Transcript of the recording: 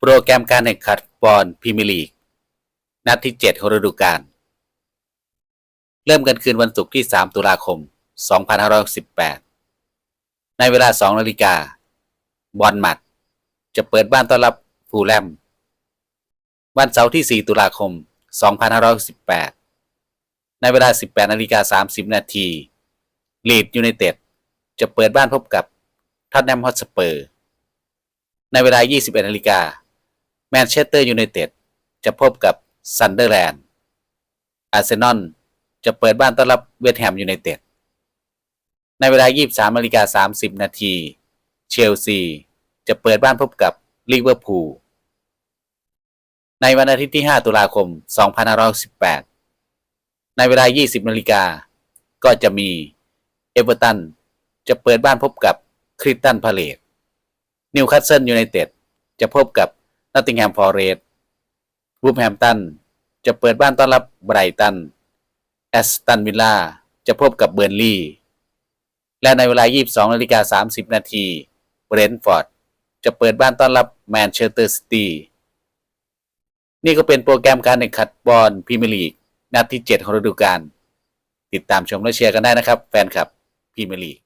โปรแกรมการแข่งขันบอลพรีเมียร์ลีก นัดที่ 7 ของฤดูกาล เริ่มกันคืนวันศุกร์ที่ 3 ตุลาคม 2518 ในเวลา 2 นาฬิกา บอลหมัด จะเปิดบ้านต้อนรับฟูลแลม วันเสาร์ที่ 4 ตุลาคม 2518 ในเวลา 18 นาฬิกา 30 นาทีลีดยูไนเต็ด จะเปิดบ้านพบกับท็อตแนมฮอตสเปอร์ในเวลา 21นาฬิกา แมนเชสเตอร์ยูไนเต็ดจะพบกับซันเดอร์แลนด์ อาร์เซนอลจะเปิดบ้านต้อนรับเวสต์แฮมยูไนเต็ด ในเวลา 23นาฬิกา30 นาที เชลซี จะเปิดบ้านพบกับลิเวอร์พูล ในวันอาทิตย์ที่ 5 ตุลาคม 2518 ในเวลา 20นาฬิกา ก็จะมีเอเวอร์ตัน จะเปิดบ้านพบกับคริสตันพาเลตนิวคาสเซิลยูไนเต็ด จะพบกับ นอตติงแฮมฟอร์เรสต์วูฟแฮมตันจะเปิดบ้านต้อนรับไบรตันแอสตันวิลล่าจะพบกับเบอร์นลีย์และในเวลา 22นาฬิกา30 นาทีเบรนท์ฟอร์ดจะเปิดบ้านต้อนรับแมนเชสเตอร์ซิตี้นี่ก็เป็นโปรแกรมการแข่งขันบอลพรีเมียร์ลีกนัดที่ 7 ของฤดูกาลติดตามชมและเชียร์กันได้นะครับ แฟนคลับพรีเมียร์ลีก